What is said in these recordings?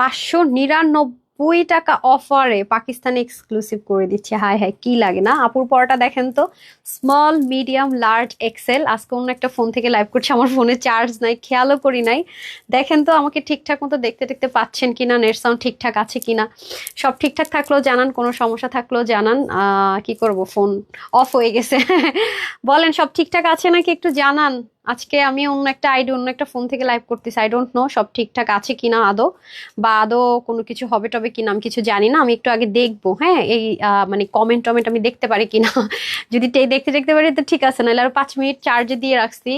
পাঁচশো নিরানব্বই টাকা অফারে পাকিস্তানে এক্সক্লুসিভ করে দিচ্ছে। হাই হাই কি লাগে না? আপুর পরটা দেখেন তো স্মল মিডিয়াম লার্জ এক্সেল আজকে অন্য একটা ফোন থেকে লাইভ করছে, আমার ফোনে চার্জ নাই, খেয়ালও করি নাই। দেখেন তো, আমাকে ঠিকঠাক মতো দেখতে দেখতে পাচ্ছেন কিনা নেট সাউন্ড ঠিকঠাক আছে কিনা? সব ঠিকঠাক থাকলেও জানান, কোনো সমস্যা থাকলেও জানান। কি করব ফোন অফ হয়ে গেছে। বলেন, সব ঠিকঠাক আছে নাকি একটু জানান। আজকে আমি অন্য একটা আইডি অন্য একটা ফোন থেকে লাইভ করতেছি। আই ডোন্ট নো সব ঠিকঠাক আছে কিনা আদৌ, বা আদৌ কোনো কিছু হবে টবে কিনা আমি কিছু জানি না। আমি একটু আগে দেখব হ্যাঁ? এই মানে কমেন্ট টমেন্ট আমি দেখতে পারি কিনা। যদি দেখতে দেখতে পারি তো ঠিক আছে, নাহলে আর পাঁচ মিনিট চার্জে দিয়ে রাখছি।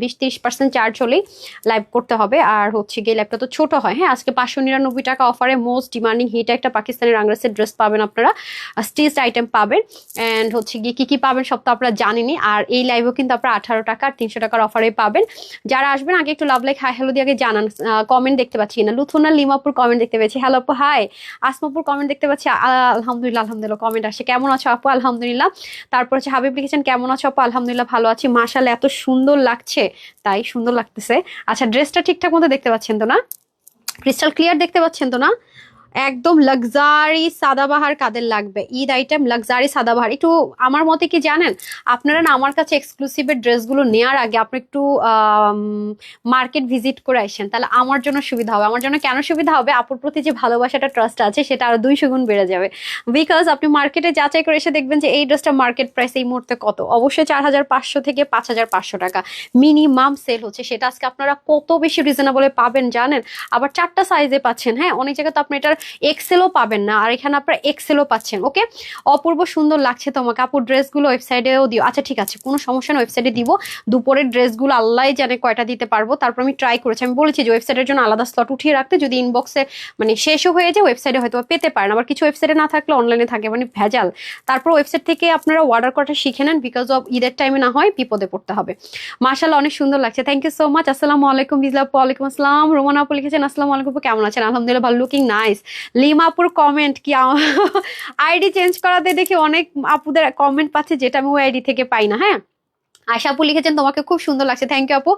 বিশ তিরিশ পার্সেন্ট চার্জ হলেই লাইভ করতে হবে। আর হচ্ছে গিয়ে লাইভটা তো ছোট হয় হ্যাঁ? আজকে পাঁচশো নিরানব্বই টাকা অফারে মোস্ট ডিমান্ডিং হিট একটা পাকিস্তানের রাংরাসের ড্রেস পাবেন আপনারা। স্টিচ আইটেম পাবেন। অ্যান্ড হচ্ছে গিয়ে কী কী পাবেন সব তো আপনারা জানেনই। আর এই লাইভও কিন্তু আপনারা আঠারো টাকা আর তিনশো টাকার অফারে পাবেন। যারা আসবেন, আগে একটু লাভ লাইক হাই হ্যালো দিয়ে আগে জানান। কমেন্ট দেখতে পাচ্ছি না। লুথুনা লিমাপুর কমেন্ট দেখতে পেয়েছি। হ্যালো আপু হাই আসমাপুর কমেন্ট দেখতে পাচ্ছি। আলহামদুলিল্লাহ আলহামদুলিল্লাহ কমেন্ট আসে কেমন আছো আপু? আলহামদুলিল্লাহ। তারপর হচ্ছে হাবিব লিখেছেন, কেমন আছো আপু? আলহামদুলিল্লাহ, ভালো আছি। মাশাল এত সুন্দর লাগছে। তাই সুন্দর লাগতেছে। আচ্ছা ড্রেসটা ঠিকঠাক মতো দেখতে পাচ্ছেন তো না? ক্রিস্টাল ক্লিয়ার দেখতে পাচ্ছেন তো না? একদম লাক্সারি সাদাবাহার কাদের লাগবে? ঈদ আইটেম লাক্সারি সাদাবাহার। একটু আমার মতে কি জানেন? আপনারা না আমার কাছে এক্সক্লুসিভের ড্রেসগুলো নেওয়ার আগে আপনি একটু মার্কেট ভিজিট করে আসেন। তাহলে আমার জন্য সুবিধা হবে। আমার জন্য কেন সুবিধা হবে? আপুর প্রতি যে ভালোবাসাটা ট্রাস্ট আছে, সেটা আরও দুইশো গুণ বেড়ে যাবে। বিকজ আপনি মার্কেটে যাচাই করে এসে দেখবেন যে এই ড্রেসটা মার্কেট প্রাইস এই মুহূর্তে কত। অবশ্যই চার হাজার পাঁচশো থেকে পাঁচ হাজার পাঁচশো টাকা। মিনিমাম সেল হচ্ছে। সেটা আজকে আপনারা কত বেশি রিজনেবলে পাবেন জানেন? আবার চারটা সাইজে পাচ্ছেন হ্যাঁ? অনেক জায়গায় তো আপনি এটার এক্সেলও পাবেন না, আর এখানে আপনারা এক্সেলও পাচ্ছেন ওকে অপূর্ব সুন্দর লাগছে তোমাকে আপুর ড্রেসগুলো ওয়েবসাইটেও দিও। আচ্ছা ঠিক আছে, কোনো সমস্যা না ওয়েবসাইটে দিব। দুপুরের ড্রেসগুলো আল্লাহ জানে কয়টা দিতে পারব, তারপর আমি ট্রাই করেছি। আমি বলেছি যে ওয়েবসাইটের জন্য আলাদা স্লট উঠিয়ে রাখতে, যদি ইনবক্সে মানে শেষও হয়ে যায় ওয়েবসাইটে হয়তো পেতে পারেন। আবার কিছু ওয়েবসাইটে না থাকলে অনলাইনে থাকে মানে ভেজাল। তারপর ওয়েবসাইট থেকে আপনারা অর্ডার করাটা শিখে নেন বিকজ অফ ঈদের টাইমে না হয় বিপদে পড়তে হবে। মার্শাল অনেক সুন্দর লাগছে। থ্যাংক ইউ সো মাচ আসসালামু আলাইকুম আপু ওয়ালাইকুম আসসালাম। রোমান আপু লিখেছেন, আসসালামু আলাইকুম কেমন আছেন? আলহামদুলিল্লাহ, ভালো লুকিং নাইস লিমাপুর কমেন্ট কি আইডি চেঞ্জ করাতে দেখি অনেক আপুদের কমেন্ট পাচ্ছে, যেটা আমি ওই আইডি থেকে পাই না হ্যাঁ? আশা আপু লিখেছেন, তোমাকে খুব সুন্দর লাগছে থ্যাংক ইউ আপু।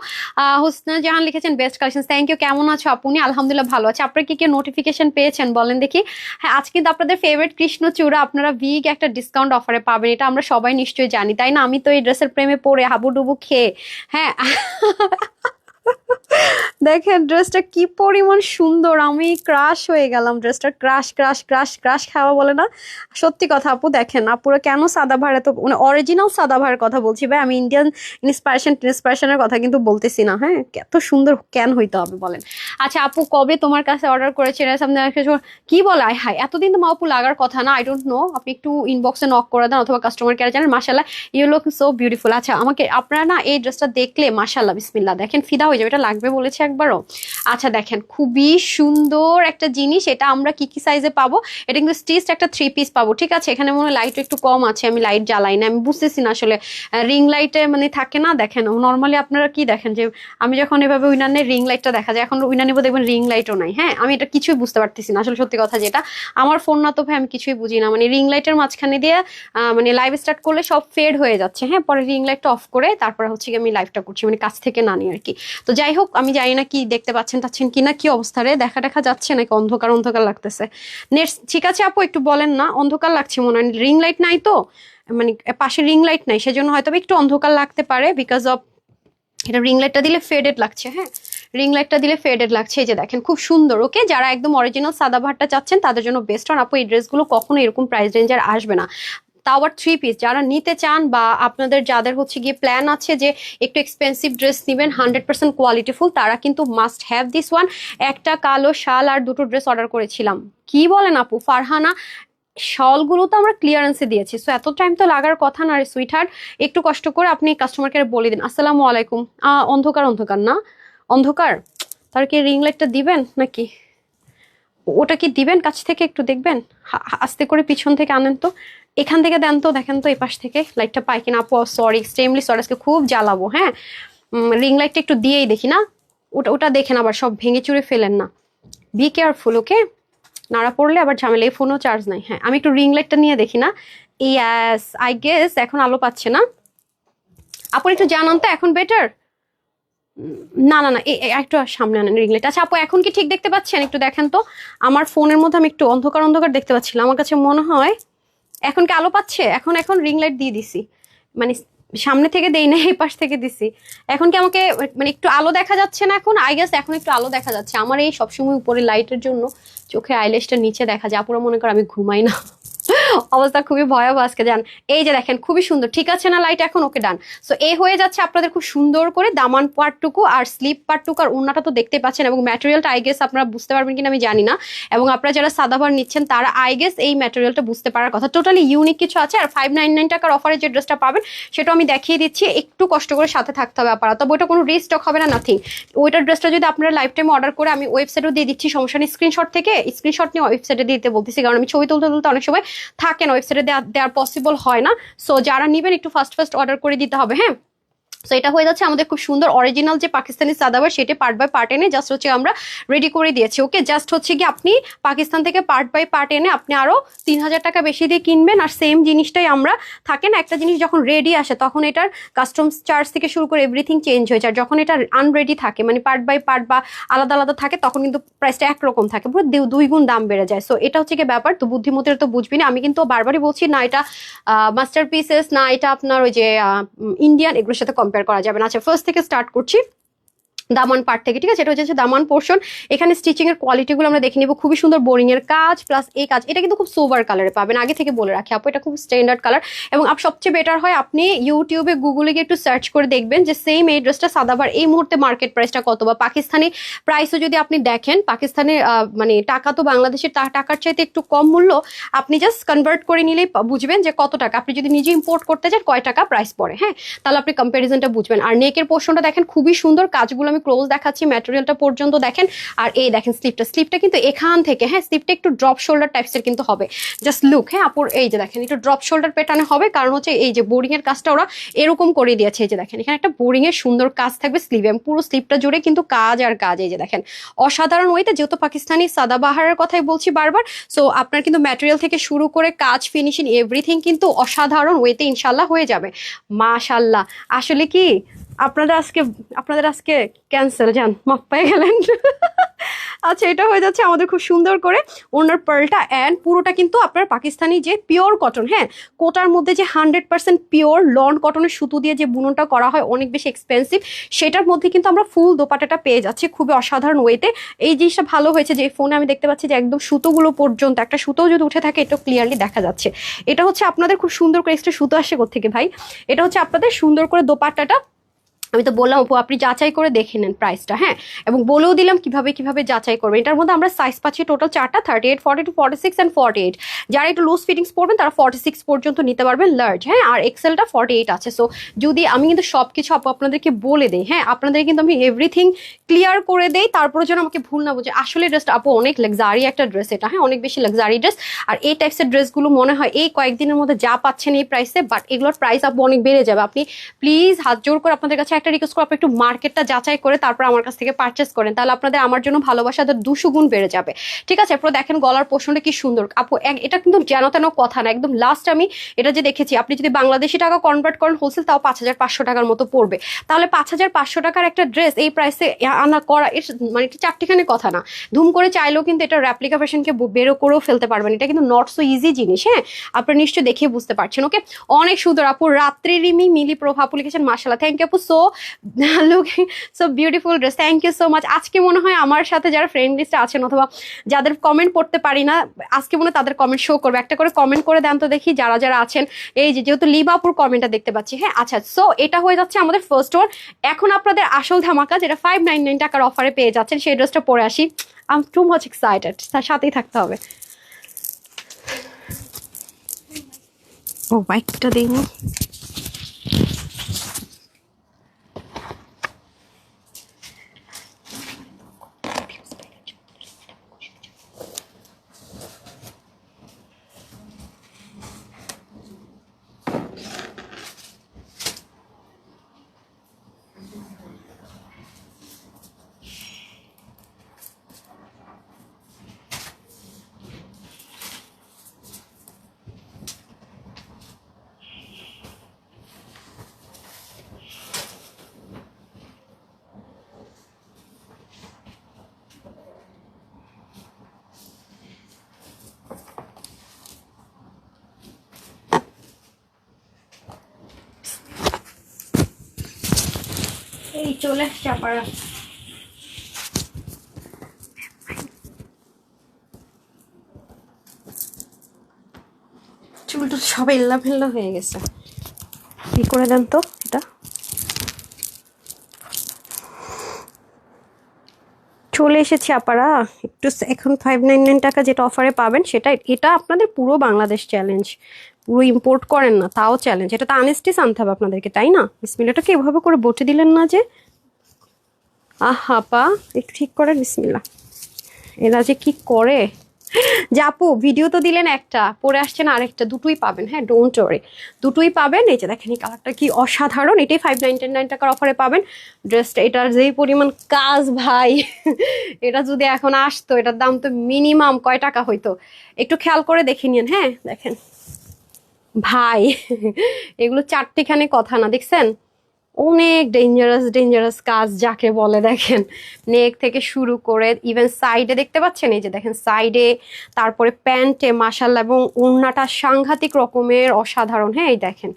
হোসনা জাহান লিখেছেন বেস্ট কালেকশন থ্যাংক ইউ কেমন আছো আপনি আলহামদুলিল্লাহ ভালো আছে। আপনারা কি কি নোটিফিকেশন পেয়েছেন, বলেন দেখি। হ্যাঁ আজ কিন্তু আপনাদের ফেভারিট কৃষ্ণচূড়া, আপনারা বিগ একটা ডিসকাউন্ট অফারে পাবেন, এটা আমরা সবাই নিশ্চয়ই জানি, তাই না? আমি তো এই ড্রেসের প্রেমে পড়ে হাবুডুবু খেয়ে হ্যাঁ? দেখেন ড্রেসটা কি পরিমাণ সুন্দর, আমি ক্রাশ হয়ে গেলাম ড্রেসটা ক্রাশ ক্রাশ ক্রাশ ক্রাশ খাওয়া বলে না। সত্যি কথা আপু, দেখেন আপুরা কেন সাদা ভাড়া তো মানে অরিজিনাল সাদা ভাড়ার কথা বলছি ভাই, আমি ইন্ডিয়ান ইন্সপাইরেশন ইন্সপাইরেশনের কথা কিন্তু বলতেছি না হ্যাঁ? এত সুন্দর কেন হইতে হবে বলেন। আচ্ছা আপু, কবে তোমার কাছে অর্ডার করেছে সামনে কি বলে? আয় হাই এতদিন তো মা আপু লাগার কথা না আই ডোন্ট নো আপনি একটু ইনবক্সে নক করে দেন, অথবা কাস্টমার কেয়ার জানেন মাসাল্লাহ ইউ লুক সো বিউটিফুল আচ্ছা আমাকে আপনারা না এই ড্রেসটা দেখলে মাসাল্লাহ বিসমিল্লা দেখেন ফিদা হয়ে যাবে, এটা লাগবে বলেছে একবারও। আচ্ছা দেখেন, খুবই সুন্দর একটা জিনিস। এটা আমরা কি কি সাইজে পাবো? এটা কিন্তু স্টিচড একটা থ্রি পিস পাবো, ঠিক আছে? এখানে মনে হয় লাইট একটু কম আছে, আমি লাইট জ্বালাই না। আমি বুঝতেছি না আসলে রিং লাইটে মানে থাকে না? দেখেন নর্মালি আপনারা কি দেখেন যে, আমি যখন এভাবে উইনানে রিং লাইটটা দেখা যায়। এখন উইনার নিবো, দেখবেন রিং লাইটও নাই হ্যাঁ? আমি এটা কিছুই বুঝতে পারতেছি না, আসলে সত্যি কথা যেটা। আমার ফোন না তো ভাই, আমি কিছুই বুঝি না। মানে রিং লাইটের মাঝখানে দিয়ে মানে লাইভ স্টার্ট করলে সব ফেড হয়ে যাচ্ছে হ্যাঁ? পরে রিং লাইটটা অফ করে, তারপর হচ্ছে আমি লাইভটা করছি মানে কাছ থেকে না নিয়ে আর কি। তো যাই হোক, আমি জানি না কি দেখতে পাচ্ছেন টাচ্ছেন কিনা, কি অবস্থা রে? দেখা দেখা যাচ্ছে নাকি অন্ধকার অন্ধকার লাগতেছে। নেক্সট ঠিক আছে আপু, একটু বলেন না, অন্ধকার লাগছে মনে হয়। রিং লাইট নাই তো? মানে পাশে রিং লাইট নাই, সেজন্য হয়তো একটু অন্ধকার লাগতে পারে বিকজ অফ এটা রিং লাইটটা দিলে ফেডেড লাগছে হ্যাঁ? রিং লাইটটা দিলে ফেডেড লাগছে, এই যে দেখেন, খুব সুন্দর ওকে যারা একদম অরিজিনাল সাদা ভাতটা চাচ্ছেন, তাদের জন্য বেস্ট আর আপু, এই ড্রেসগুলো কখনো এরকম প্রাইস রেঞ্জের আসবে না। তাও আবার থ্রি পিস যারা নিতে চান বা আপনাদের যাদের হচ্ছে গিয়ে প্ল্যান আছে যে একটু এক্সপেন্সিভ ড্রেস নেবেন হান্ড্রেড পার্সেন্ট কোয়ালিটিফুল তারা কিন্তু মাস্ট হ্যাভ দিস ওয়ান একটা কালো শাল আর দুটো ড্রেস অর্ডার করেছিলাম। কি বলেন আপু? ফারহানা, শলগুলো তো আমরা ক্লিয়ারেন্সে দিয়েছি সো এত টাইম তো লাগার কথা না রে সুইট একটু কষ্ট করে আপনি কাস্টমার কেয়ারে বলে দিন। আসসালামু আলাইকুম। অন্ধকার অন্ধকার না? অন্ধকার? তার কি রিং লাইটটা দিবেন নাকি? ওটা কি দিবেন? কাছ থেকে একটু দেখবেন? আস্তে করে পিছন থেকে আনেন তো। এখান থেকে দেন তো, দেখেন তো এই পাশ থেকে লাইটটা পাই কিনা। আপু সরি এক্সট্রিমলি সরি আজকে খুব জ্বালাবো হ্যাঁ? রিং লাইটটা একটু দিয়েই দেখি না। ওটা ওটা দেখেন আবার, সব ভেঙে চুরে ফেলেন না। বি কেয়ারফুল ওকে নাড়া পড়লে আবার ঝামেলা এই ফোনও চার্জ নাই হ্যাঁ? আমি একটু রিং লাইটটা নিয়ে দেখি না। ইয়াস আই গেস এখন আলো পাচ্ছে না। আপনি একটু জানান তো, এখন বেটার না না না একটু সামনে আনেন রিং লাইট আচ্ছা আপু, এখন কি ঠিক দেখতে পাচ্ছেন? একটু দেখেন তো। আমার ফোনের মধ্যে আমি একটু অন্ধকার অন্ধকার দেখতে পাচ্ছিলাম। আমার কাছে মনে হয় এখন কি আলো পাচ্ছে, এখন এখন রিং লাইট দিয়ে দিছি। মানে সামনে থেকে দেই না এই পাশ থেকে দিছি। এখন কি আমাকে মানে একটু আলো দেখা যাচ্ছে না এখন? আই গেস এখন একটু আলো দেখা যাচ্ছে। আমার এই সবসময় উপরে লাইটের জন্য চোখে আইলেসটা নিচে দেখা যায়। আপুরা মনে করে আমি ঘুমাই না। অবস্থা খুবই ভয়াবহ আজকে যান এই যে দেখেন, খুবই সুন্দর। ঠিক আছে না লাইট এখন ওকে ডান সো এ হয়ে যাচ্ছে আপনাদের খুব সুন্দর করে দামান পার্টটুকু আর স্লিপ পার্টটুকু আর ওনাটা তো দেখতে পাচ্ছেন এবং ম্যাটেরিয়ালটা আই গেস আপনারা বুঝতে পারবেন কিনা আমি জানি না। এবং আপনারা যারা সাদাভার নিচ্ছেন, তারা আই গেস এই ম্যাটেরিয়ালটা বুঝতে পারার কথা। টোটালি ইউনিক কিছু আছে আর ফাইভ নাইন নাইন টাকার অফারে যে ড্রেসটা পাবেন, সেটা আমি দেখিয়ে দিচ্ছি। একটু কষ্ট করে সাথে থাকতে হবে আপাতত তবে ওটা কোনো রিস্টক হবে না নাথিং ওইটার ড্রেসটা যদি আপনারা লাইফ টাইম অর্ডার করে আমি ওয়েবসাইটও দিয়ে দিচ্ছি, সমস্যা নেই। স্ক্রিনশট থেকে স্ক্রিনশট নিয়ে ওয়েবসাইটে দিতে বলতেছি, কারণ আমি ছবি তুলতে তুলতে অনেক সময় থাকে না ওয়েবসাইটে দেওয়ার পসিবল হয় না। সো যারা নেবেন, একটু ফার্স্ট ফার্স্ট অর্ডার করে দিতে হবে হ্যাঁ? সো এটা হয়ে যাচ্ছে আমাদের খুব সুন্দর অরিজিনাল যে পাকিস্তানি সাদাবার সেটা পার্ট বাই পার্ট এনে জাস্ট হচ্ছে আমরা রেডি করে দিয়েছি। ওকে জাস্ট হচ্ছে কি আপনি পাকিস্তান থেকে পার্ট বাই পার্ট এনে আপনি আরও তিন হাজার টাকা বেশি দিয়ে কিনবেন আর সেম জিনিসটাই আমরা থাকে না, একটা জিনিস যখন রেডি আসে তখন এটার কাস্টমস চার্জ থেকে শুরু করে এভরিথিং চেঞ্জ হয়ে যায়। যখন এটা আনরেডি থাকে মানে পার্ট বাই পার্ট বা আলাদা আলাদা থাকে, তখন কিন্তু প্রাইসটা একরকম থাকে, পুরো দুই গুণ দাম বেড়ে যায়। সো এটা হচ্ছে কি ব্যাপার, তো বুদ্ধিমতের তো বুঝবি না। আমি কিন্তু বারবারই বলছি, না, এটা মাস্টার পিসেস না, এটা আপনার ওই যে ইন্ডিয়ান এগুলোর সাথে কম্পেয়ার করা যাবে না। আচ্ছা ফার্স্ট থেকে স্টার্ট করছি। দামান পার্ট থেকে, ঠিক আছে? এটা হচ্ছে দামান পোর্শন এখানে স্টিচিং এর কোয়ালিটিগুলো আমরা দেখে নিব। খুবই সুন্দর বোরিং এর কাজ প্লাস এই কাজ। এটা কিন্তু খুব সোভার কালারে পাবেন। আগে থেকে বলে রাখি আপু, এটা খুব স্ট্যান্ডার্ড কালার এবং আপ সবচেয়ে বেটার হয় আপনি ইউটিউবে গুগলে গিয়ে একটু সার্চ করে দেখবেন যে সেম এই ড্রেসটা সাদাবার এই মুহূর্তে মার্কেট প্রাইসটা কত বা পাকিস্তানি প্রাইসও যদি আপনি দেখেন, পাকিস্তানে মানে টাকা তো বাংলাদেশের টাকার চাইতে একটু কম মূল্য, আপনি জাস্ট কনভার্ট করে নিলেই বুঝবেন যে কত টাকা। আপনি যদি নিজে ইম্পোর্ট করতে চান, কয় টাকা প্রাইস পড়ে হ্যাঁ? তাহলে আপনি কম্প্যারিজনটা বুঝবেন। আর নেকের পোর্শনটা দেখেন, খুবই সুন্দর। কাজগুলো আমি ক্লোজ দেখাচ্ছি ম্যাটেরিয়ালটা পর্যন্ত দেখেন। আর এই দেখেন স্লিপটা স্লিপটা কিন্তু এখান থেকে হ্যাঁ স্লিপটা একটু ড্রপ শোল্ডার টাইপসের কিন্তু হবে। জাস্ট লুক হ্যাঁ আপুর, এই যে দেখেন, একটু ড্রপ শোল্ডার পেটানো হবে। কারণ হচ্ছে এই যে বোরিং এর কাজটা ওরা এরকম করে দিয়েছে। এই যে দেখেন, এখানে একটা বোরিং এর সুন্দর কাজ থাকবে স্লিভে পুরো স্লিপটা জুড়ে কিন্তু কাজ আর কাজ, এই যে দেখেন। অসাধারণ ওয়েতে, যেহেতু পাকিস্তানি সাদাবাহারের কথাই বলছি বারবার সো আপনার কিন্তু ম্যাটেরিয়াল থেকে শুরু করে কাজ ফিনিশিং এভরিথিং কিন্তু অসাধারণ ওয়েতে ইনশাল্লাহ হয়ে যাবে। মাশাল্লাহ আসলে কি? আপনারা আজকে, আপনাদের আজকে ক্যান্সেল যান মাপ পেয়ে গেলেন। আচ্ছা এটা হয়ে যাচ্ছে আমাদের খুব সুন্দর করে ওনার পার্লটা অ্যান্ড পুরোটা কিন্তু আপনার পাকিস্তানি যে পিওর কটন হ্যাঁ? কোটার মধ্যে যে হান্ড্রেড পার্সেন্ট পিওর লন কটনের সুতো দিয়ে যে বুননটা করা হয়, অনেক বেশি এক্সপেন্সিভ সেটার মধ্যে কিন্তু আমরা ফুল দোপাটাটা পেয়ে যাচ্ছি খুবই অসাধারণ ওয়েতে এই জিনিসটা ভালো হয়েছে যে ফোনে আমি দেখতে পাচ্ছি যে, একদম সুতোগুলো পর্যন্ত, একটা সুতো যদি উঠে থাকে, এটা ক্লিয়ারলি দেখা যাচ্ছে। এটা হচ্ছে আপনাদের খুব সুন্দর করে এক্সট্রা সুতো আসে থেকে ভাই? এটা হচ্ছে আপনাদের সুন্দর করে দোপাট্টাটা আমি তো বললাম আপু আপনি যাচাই করে দেখে নেন প্রাইসটা হ্যাঁ? এবং বলেও দিলাম, কীভাবে কীভাবে যাচাই করবেন? এটার মধ্যে আমরা সাইজ পাচ্ছি টোটাল চারটা thirty eight forty two forty six and forty eight যারা একটু লুজ ফিটিংস পড়বেন তারা ফর্টি সিক্স পর্যন্ত নিতে পারবেন লার্জ হ্যাঁ? আর এক্সেলটা ফর্টি এইট আছে। সো যদি আমি কিন্তু সব কিছু আপু আপনাদেরকে বলে দিই হ্যাঁ? আপনাদের কিন্তু আমি এভরিথিং ক্লিয়ার করে দেই তারপরে যেন আমাকে ভুল না বুঝে। আসলে ড্রেসটা আপু অনেক লাক্সারি একটা ড্রেস এটা হ্যাঁ? অনেক বেশি লাক্সারি ড্রেস আর এই টাইপসের ড্রেসগুলো মনে হয় এই কয়েকদিনের মধ্যে যা পাচ্ছেন এই প্রাইসে বাট এগুলোর প্রাইস আপু অনেক বেড়ে যাবে। আপনি প্লিজ হাত জোর করে আপনাদের কাছে একটা রিকোয়েস্ট করব একটু মার্কেটটা যাচাই করে তারপর আমার কাছ থেকে পারচেস করেন, তাহলে আপনাদের আমার জন্য ভালোবাসা দুশো গুণ বেড়ে যাবে। ঠিক আছে? এরপর দেখেন গলার পোষণটা কি সুন্দর। আপু এটা কিন্তু যেন তেন কথা না, একদম লাস্ট আমি এটা যে দেখেছি, আপনি যদি বাংলাদেশি টাকা কনভার্ট করেন হোলসেল তাও পাঁচ হাজার পাঁচশো টাকার মতো পড়বে। তাহলে পাঁচ হাজার পাঁচশো টাকার একটা ড্রেস এই প্রাইসে আনা করা, এর মানে এটা চারটিখানি কথা না। ধুম করে চাইলেও কিন্তু এটা র্যাপ্লিকা বেরো করেও ফেলতে পারবেন। এটা কিন্তু নট সো ইজি জিনিস হ্যাঁ? আপনারা নিশ্চয়ই দেখে বুঝতে পারছেন ওকে অনেক সুন্দর, আপু রাত্রি রিমি মিলি প্রভাব লিখেছেন মাসালা থ্যাংক ইউ আপু so looking so beautiful dress thank you so much আজকে মনে হয় আমার সাথে যারা ফ্রেন্ড লিস্টে আছেন অথবা যাদের কমেন্ট পড়তে পারি না, আজকে মনে তাদের কমেন্ট শো করবে। একটা করে কমেন্ট করে দেন তো দেখি যারা যারা আছেন। এই যে যেহেতু লিবাপুর কমেন্টটা দেখতে পাচ্ছি হ্যাঁ আচ্ছা সো এটা হয়ে যাচ্ছে আমাদের ফার্স্ট ওয়ান এখন আপনাদের আসল ধামাকা যেটা ফাইভ নাইন নাইন টাকার অফারে পেয়ে যাচ্ছেন, সেই ড্রেসটা পরে আসি। আম টু মাচ এক্সাইটেড তার সাথেই থাকতে হবে। ও বাইকটা দিইনি। চলে আসছে টুল সব এল্লা ফেল্লা হয়ে গেছে। কি করে দেন তো এটা? চলে এসেছি আপারা। একটু এখন ফাইভ নাইন নাইন টাকা যেটা অফারে পাবেন সেটা এটা আপনাদের পুরো বাংলাদেশ চ্যালেঞ্জ পুরো ইম্পোর্ট করেন না, তাও চ্যালেঞ্জ এটা তো আনেস্টিস আনতে হবে আপনাদেরকে, তাই না? বিসমিল্লাটাকে এভাবে করে বটে দিলেন না যে আহা পা একটু ঠিক করেন বিসমিল্লা এরা যে কি করে? যে আপু ভিডিও তো দিলেন একটা, পরে আসছেন আরেকটা, দুটোই পাবেন হ্যাঁ ডোন্ট ওরে দুটোই পাবেন, এই যে দেখেন, এই কালারটা কি অসাধারণ, এটাই ফাইভ নাইনটি নাইন টাকার অফারে পাবেন। ড্রেসটা এটার যেই পরিমাণ কাজ, ভাই, এটা যদি এখন আসতো, এটার দাম তো মিনিমাম কয় টাকা হইতো? একটু খেয়াল করে দেখে নিন হ্যাঁ দেখেন। ভাই, এগুলো চারটিখানে কথা না, দেখছেন? অনেক ডেঞ্জারাস ডেঞ্জারাস কাজ যাকে বলে, দেখেন। নেক থেকে শুরু করে ইভেন সাইডে দেখতে পাচ্ছেন? এই যে দেখেন সাইডে তারপরে প্যান্টে মাসাল্লা এবং ওড়নাটা সাংঘাতিক রকমের অসাধারণ। হ্যাঁ এই দেখেন।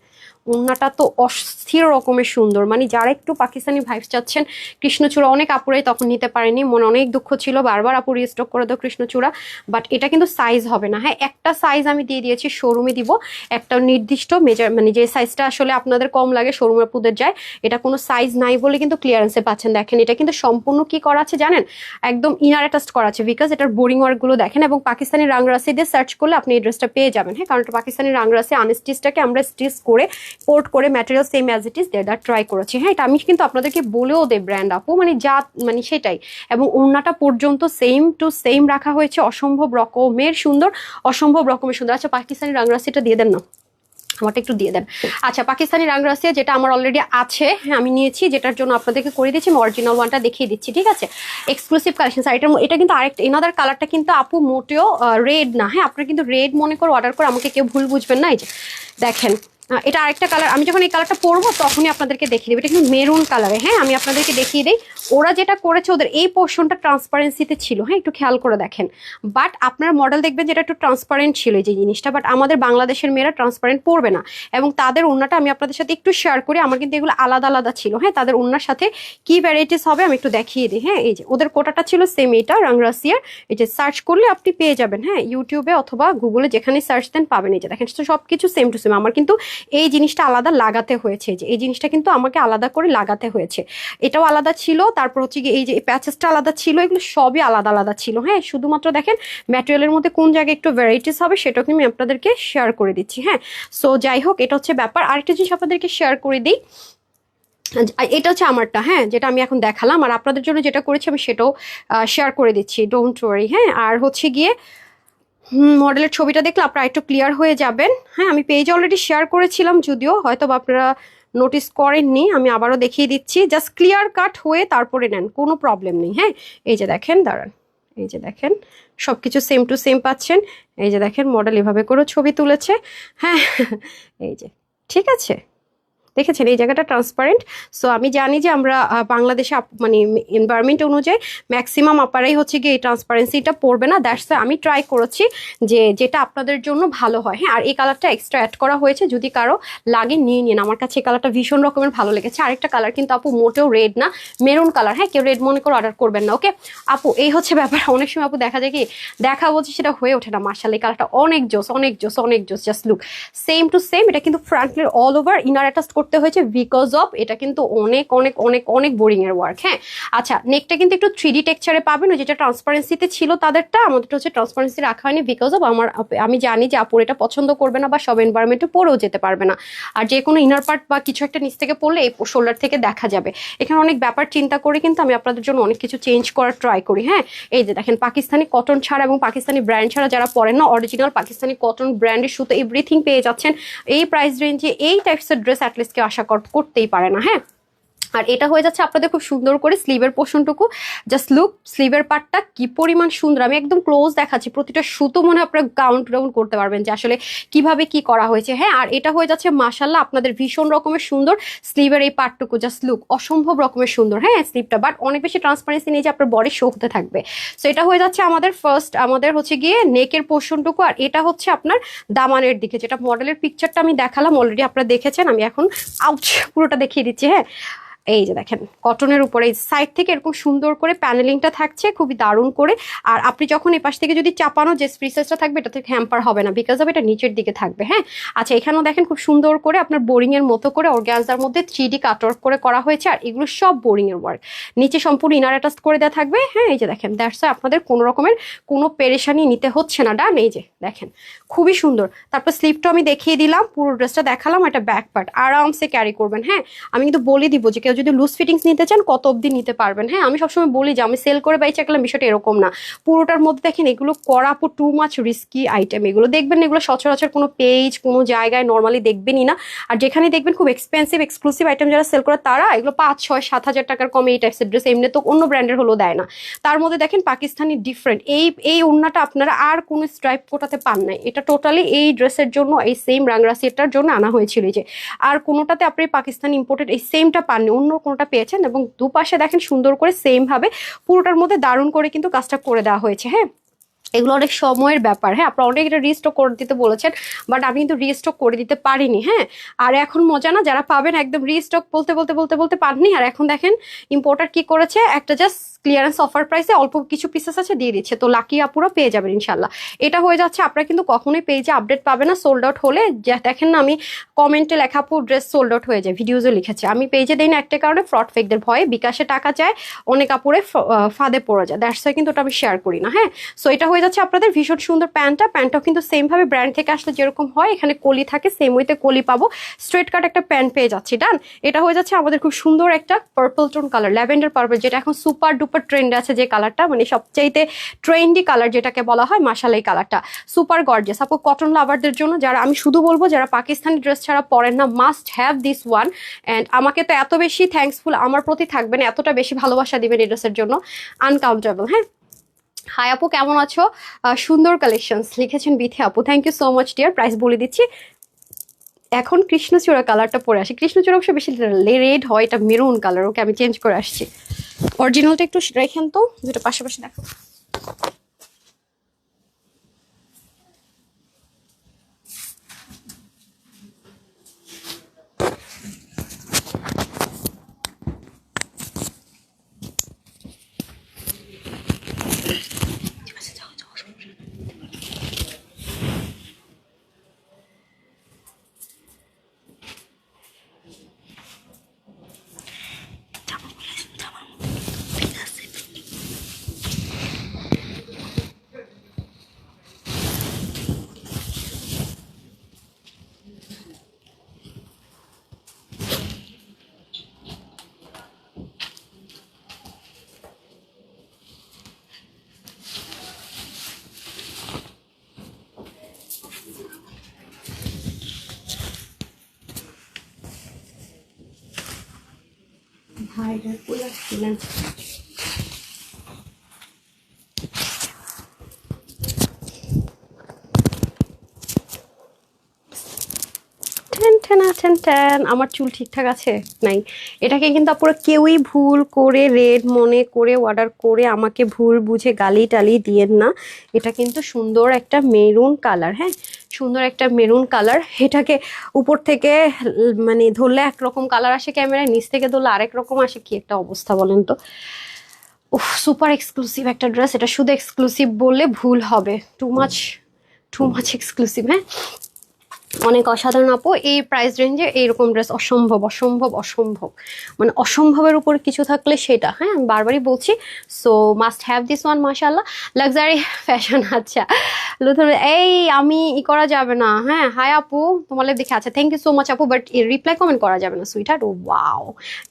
ওড়নাটা তো অস্থির রকমের সুন্দর। মানে যারা একটু পাকিস্তানি ভাইবস চাচ্ছেন, কৃষ্ণচূড়া অনেক আপুরাই তখন নিতে পারেনি। মনে অনেক দুঃখ ছিল, বারবার আপু রিস্টক করে দাও কৃষ্ণচূড়া। বাট এটা কিন্তু সাইজ হবে না। হ্যাঁ একটা সাইজ আমি দিয়ে দিয়েছি শোরুমে দিব। একটা নির্দিষ্ট মেজার মানে যে সাইজটা আসলে আপনাদের কম লাগে শোরুমে আপুদের যায়, এটা কোনো সাইজ নাই বলে কিন্তু ক্লিয়ারেন্সে পাচ্ছেন। দেখেন, এটা কিন্তু সম্পূর্ণ কি করা আছে জানেন? একদম ইনার অ্যাটাস্ট করা আছে। বিকজ এটার বোরিং ওয়ার্কগুলো দেখেন এবং পাকিস্তানি রাংরাসি দিয়ে সার্চ করলে আপনি এই ড্রেসটা পেয়ে যাবেন। হ্যাঁ কারণ পাকিস্তানি রাংরাসি আনস্টিচটাকে আমরা স্টিচ করে পোর্ট করে material same as it is there try করেছি। হ্যাঁ এটা আমি কিন্তু আপনাদেরকে বলেও দেই ব্র্যান্ড আপু মানে যা মানে সেটাই। এবং ওড়নাটা পর্যন্ত সেম টু সেম রাখা হয়েছে অসম্ভব রকমের সুন্দর, অসম্ভব রকমের সুন্দর। আচ্ছা পাকিস্তানি রাংরাসিটা দিয়ে দেন না। আমারটা একটু দিয়ে দেন। আচ্ছা পাকিস্তানি রাংরাসিয়া যেটা আমার অলরেডি আছে হ্যাঁ আমি নিয়েছি, যেটার জন্য আপনাদেরকে করে দিচ্ছি আমি অরিজিনাল ওয়ানটা দেখিয়ে দিচ্ছি, ঠিক আছে? এক্সক্লুসিভ কালেকশন আর এটা কিন্তু আরেকটা এনাদার কালারটা কিন্তু আপু মোটেও রেড না। হ্যাঁ আপনারা কিন্তু রেড মনে করে অর্ডার করে আমাকে কেউ ভুল বুঝবেন না। এই যে, দেখেন এটা আরেকটা কালার আমি যখন এই কালারটা পরবো তখনই আপনাদেরকে দেখিয়ে দেবো। এটা কিন্তু মেরুন কালারে হ্যাঁ আমি আপনাদেরকে দেখিয়ে দিই। ওরা যেটা করেছে, ওদের এই পোর্শনটা ট্রান্সপারেন্সিতে ছিল। হ্যাঁ একটু খেয়াল করে দেখেন। বাট আপনার মডেল দেখবেন যেটা একটু ট্রান্সপারেন্ট ছিল এই যে জিনিসটা। বাট আমাদের বাংলাদেশের মেয়েরা ট্রান্সপারেন্ট পরবে না। এবং তাদের ওড়নাটা আমি আপনাদের সাথে একটু শেয়ার করি। আমার কিন্তু এগুলো আলাদা আলাদা ছিল। হ্যাঁ তাদের ওড়নার সাথে কি ভ্যারাইটিস হবে আমি একটু দেখিয়ে দিই। হ্যাঁ এই যে ওদের কোটাটা ছিল সেম এটা রাংরাসিয়ার এই যে সার্চ করলে আপনি পেয়ে যাবেন। হ্যাঁ ইউটিউবে অথবা গুগলে যেখানে সার্চ দেন পাবেন। এই যে দেখেন সব কিছু সেম টু সেম আমার কিন্তু এই জিনিসটা আলাদা লাগাতে হয়েছে যে এই জিনিসটা কিন্তু আমাকে আলাদা করে লাগাতে হয়েছে। এটাও আলাদা ছিল, তারপর হচ্ছে গিয়ে এই যে প্যাচেসটা আলাদা ছিল, এগুলো সবই আলাদা আলাদা ছিল। হ্যাঁ শুধুমাত্র দেখেন ম্যাটেরিয়ালের মধ্যে কোন জায়গায় একটু ভ্যারাইটিস হবে সেটাও কিন্তু আমি আপনাদেরকে শেয়ার করে দিচ্ছি হ্যাঁ। সো যাই হোক, এটা হচ্ছে ব্যাপার। আরেকটা জিনিস আপনাদেরকে শেয়ার করে দিই। এটা হচ্ছে আমারটা হ্যাঁ যেটা আমি এখন দেখালাম। আর আপনাদের জন্য যেটা করেছি আমি সেটাও শেয়ার করে দিচ্ছি ডোন্ট ওয়ারি হ্যাঁ। আর হচ্ছে গিয়ে মডেলের ছবিটা দেখলে আপনারা একটু ক্লিয়ার হয়ে যাবেন। হ্যাঁ আমি পেজ অলরেডি শেয়ার করেছিলাম যদিও হয়তো আপনারা নোটিস করেননি, আমি আবারও দেখিয়ে দিচ্ছি। জাস্ট ক্লিয়ার কাট হয়ে তারপরে নেন, কোনো প্রবলেম নেই হ্যাঁ? এই যে দেখেন, দাঁড়ান, এই যে দেখেন সব কিছু সেম টু সেম পাচ্ছেন। এই যে দেখেন মডেল এভাবে করেও ছবি তুলেছে। হ্যাঁ এই যে, ঠিক আছে? দেখেছেন, এই জায়গাটা ট্রান্সপারেন্ট সো আমি জানি যে আমরা বাংলাদেশে মানে এনভায়রনমেন্ট অনুযায়ী ম্যাক্সিমাম আপারাই হচ্ছে গিয়ে এই ট্রান্সপারেন্সিটা পড়বে না। দ্যাটস আমি ট্রাই করেছি যে, যেটা আপনাদের জন্য ভালো হয়। হ্যাঁ আর এই কালারটা এক্সট্রা অ্যাড করা হয়েছে যদি কারও লাগে, নিয়ে নিন। আমার কাছে এই কালারটা ভীষণ রকমের ভালো লেগেছে। আরেকটা কালার কিন্তু আপু মোটেও রেড না মেরুন কালার হ্যাঁ কেউ রেড মনে করে অর্ডার করবেন না ওকে আপু, এই হচ্ছে ব্যাপার। অনেক সময় আপু দেখা যায় কি, দেখা বলছে সেটা হয়ে ওঠে না। মার্শাল এই কালারটা অনেক জোস অনেক জোস অনেক জোস just look same to same এটা কিন্তু ফ্রন্টলের অল ওভার ইনার অ্যাটাচ করতে হয়েছে বিকজ অফ এটা কিন্তু অনেক অনেক অনেক অনেক বোরিং এর ওয়ার্ক হ্যাঁ? আচ্ছা নেকটা কিন্তু একটু থ্রি ডি টেক্সচারে পাবেন যেটা ট্রান্সপারেন্সিতে ছিল তাদেরটা আমাদের হচ্ছে ট্রান্সপারেন্সি রাখা হয়নি বিকজ অফ আমার আমি জানি যে আপুর এটা পছন্দ করবে না বা সব এনভায়রনমেন্টে পরেও যেতে পারবে না। আর যে কোনো ইনার পার্ট বা কিছু একটা নিচ থেকে পড়লে এই শোল্ডার থেকে দেখা যাবে। এখানে অনেক ব্যাপার চিন্তা করে কিন্তু আমি আপনাদের জন্য অনেক কিছু চেঞ্জ করার ট্রাই করি হ্যাঁ? এই যে দেখেন, পাকিস্তানি কটন ছাড়া এবং পাকিস্তানি ব্র্যান্ড ছাড়া যারা পরেন না অরিজিনাল পাকিস্তানি কটন ব্র্যান্ডের সুতো এভরিথিং পেয়ে যাচ্ছেন। এই প্রাইস রেঞ্জে এই টাইপসের ড্রেস অ্যাটলিস্ট কেউ আশা কর- করতেই পারে না হ্যাঁ? আর এটা হয়ে যাচ্ছে আপনাদের খুব সুন্দর করে স্লিভের পোর্শনটুকু জাস্ট লুক স্লিভের পার্টটা কি পরিমাণ সুন্দর। আমি একদম ক্লোজ দেখাচ্ছি, প্রতিটা সুতো মনে আপনারা কাউন্ট ডাউন করতে পারবেন যে আসলে কীভাবে কি করা হয়েছে। হ্যাঁ আর এটা হয়ে যাচ্ছে মাসাল্লাহ আপনাদের ভীষণ রকমের সুন্দর স্লিভের এই পার্টটুকু জাস্ট লুক অসম্ভব রকমের সুন্দর। হ্যাঁ স্লিভটা বাট অনেক বেশি ট্রান্সপারেন্সি নিয়ে যে আপনার বডি শো হতে থাকবে। সো এটা হয়ে যাচ্ছে আমাদের ফার্স্ট আমাদের হচ্ছে গিয়ে নেকের পোর্শনটুকু আর এটা হচ্ছে আপনার দামানের দিকে। যেটা মডেলের পিকচারটা আমি দেখালাম অলরেডি আপনারা দেখেছেন, আমি এখন আউচ পুরোটা দেখিয়ে দিচ্ছি। হ্যাঁ এই যে দেখেন কটনের উপরে, এই সাইড থেকে এরকম সুন্দর করে প্যানেলিংটা থাকছে, খুবই দারুণ করে। আর আপনি যখন এই পাশ থেকে যদি চাপানো যে স্প্রিসেসটা থাকবে এটা থেকে হ্যাম্পার হবে না বিকজ অফ এটা নিচের দিকে থাকবে হ্যাঁ? আচ্ছা এখানেও দেখেন খুব সুন্দর করে আপনার বোরিং এর মতো করে অর্গ্যানজার মধ্যে থ্রি ডি কাটওয়ার্ক করে করা হয়েছে, আর এগুলো সব বোরিং এর ওয়ার্ক নিচে সম্পূর্ণ ইনার অ্যাটাচ করে দেওয়া থাকবে হ্যাঁ? এই যে দেখেন দ্যাটস আপনাদের কোনো রকমের কোনো পেরেশানি নিতে হচ্ছে না ডান এই যে দেখেন, খুবই সুন্দর। তারপর স্লিপটা আমি দেখিয়ে দিলাম, পুরো ড্রেসটা দেখালাম এটা ব্যাক পার্ট আরামসে ক্যারি করবেন হ্যাঁ? আমি কিন্তু বলে দিব যে কেউ যদি লুজ ফিটিংস নিতে চান, কত অবধি নিতে পারবেন? হ্যাঁ আমি সবসময় বলি যে, আমি সেল করে বাইচে রাখলাম বিষয়টা এরকম না। পুরোটার মধ্যে দেখেন, এগুলো করা টু মাচ রিস্কি আইটেম এগুলো দেখবেন এগুলো সচরাচর কোনো পেজ কোনো জায়গায় নর্মালি দেখবেনই না। আর যেখানে দেখবেন, খুব এক্সপেন্সিভ এক্সক্লুসিভ আইটেম যারা সেল করে, তারা এগুলো পাঁচ, ছয়, সাত হাজার টাকার কমে এই টাইপসের ড্রেস এমনি তো অন্য ব্র্যান্ডের হলেও দেয় না। তার মধ্যে দেখেন, পাকিস্তানি ডিফারেন্ট এই এই ওড়নাটা আপনারা আর কোনো স্ট্রাইপ কোটাতে পান নাই। এটা টোটালি এই ড্রেসের জন্য, এই সেম রাংরা সেটটার জন্য আনা হয়েছিল যে। আর কোনোটাতে আপনি পাকিস্তান ইম্পোর্টেড এই সেমটা পাননি, অন্য কোনোটা পেয়েছেন এবং দুপাশে দেখেন সুন্দর করে সেম ভাবে পুরোটার মধ্যে দারুণ করে কিন্তু কাজটা করে দেওয়া হয়েছে হ্যাঁ? এগুলো অনেক সময়ের ব্যাপার হ্যাঁ? আপনারা অনেক এটা রিস্টক করে দিতে বলেছেন বাট আমি কিন্তু রিস্টক করে দিতে পারিনি হ্যাঁ? আর এখন মজা না, যারা পাবেন একদম রিস্টক বলতে বলতে বলতে বলতে পাননি, আর এখন দেখেন ইম্পোর্টার কি করেছে? একটা জাস্ট ক্লিয়ারেন্স অফার প্রাইসে অল্প কিছু পিসেস আছে, দিয়ে দিচ্ছে। তো লাকি আপুরা পেয়ে যাবেন ইনশাল্লাহ এটা হয়ে যাচ্ছে, আপনারা কিন্তু কখনোই পেজে আপডেট পাবে না সোল্ড আউট হলে। দেখেন না, আমি কমেন্টে লেখা আপু ড্রেস সোল্ড আউট হয়ে যায় ভিডিওজও লিখেছে। আমি পেজে দিই না, একটা কারণে ফ্রড ফেকদের ভয়ে। বিকাশে টাকা চায় অনেক আপুরে ফাঁদে পড়ে যায়। দ্যাটস ওয়াই কিন্তু ওটা আমি শেয়ার করি না হ্যাঁ? সো এটা হয়ে যাচ্ছে আপনাদের ভীষণ সুন্দর প্যান্টটা। প্যান্টটাও কিন্তু সেমভাবে ব্র্যান্ড থেকে আসলে যেরকম হয়, এখানে কলি থাকে সেম ওইতে কলি পাবো। স্ট্রেট কাট একটা প্যান্ট পেয়ে যাচ্ছি ডান এটা হয়ে যাচ্ছে আমাদের খুব সুন্দর একটা purple tone colour lavender purple যেটা এখন সুপার ডুপার ট্রেন্ড আছে যে কালারটা মানে সবচাইতে ট্রেন্ডি কালার যেটাকে বলা হয় মাসালাই কালারটা সুপার গর্জিয়াস আপু কটন লাভারদের জন্য যারা, আমি শুধু বলব যারা পাকিস্তানি ড্রেস ছাড়া পরেন না must have this one and আমাকে তো এত বেশি থ্যাঙ্কসফুল আমার প্রতি থাকবেন, এতটা বেশি ভালোবাসা দিবেন এই ড্রেসের জন্য। আনকাউন্টেবল হ্যাঁ? হাই আপু, কেমন আছো? সুন্দর কালেকশনস লিখেছেন বিথে আপু। Thank you so much dear price বলে দিচ্ছি। এখন কৃষ্ণচূড়া কালারটা পরে আসি। কৃষ্ণচূড়া অবশ্য বেশি রেড হয়, এটা মেরুন কালার ওকে আমি চেঞ্জ করে আসছি। অরিজিনালটা একটু রেখেন তো, যেটা পাশাপাশি দেখো ভাইরা পুরো টেন টেন টেন, আমার চুল ঠিকঠাক আছে? নাই। এটাকে কিন্তু আপুরা কেউই ভুল করে রেড মনে করে অর্ডার করে আমাকে ভুল বুঝে গালি টালি দিয়েন না। এটা কিন্তু সুন্দর একটা মেরুন কালার হ্যাঁ? সুন্দর একটা মেরুন কালার এটাকে উপর থেকে মানে ধরলে একরকম কালার আসে ক্যামেরায়, নিচ থেকে ধরলে আরেক রকম আসে। কি একটা অবস্থা বলেন তো? উফ সুপার এক্সক্লুসিভ একটা ড্রেস এটা শুধু এক্সক্লুসিভ বললে ভুল হবে। Too much too much exclusive হ্যাঁ? অনেক অসাধারণ আপু। এই প্রাইস রেঞ্জে এইরকম ড্রেস অসম্ভব অসম্ভব অসম্ভব। মানে অসম্ভবের উপর কিছু থাকলে সেটা হ্যাঁ আমি বারবারই বলছি। So must have this one মাশাল্লাহ লাক্সারি ফ্যাশন আচ্ছা। লুথুর, এই আমি ই করা যাবে না হ্যাঁ। হাই আপু। তোমার দেখে আচ্ছা থ্যাংক ইউ সো মাচ আপু। বাট রিপ্লাই কমেন্ট করা যাবে না sweet heart O wow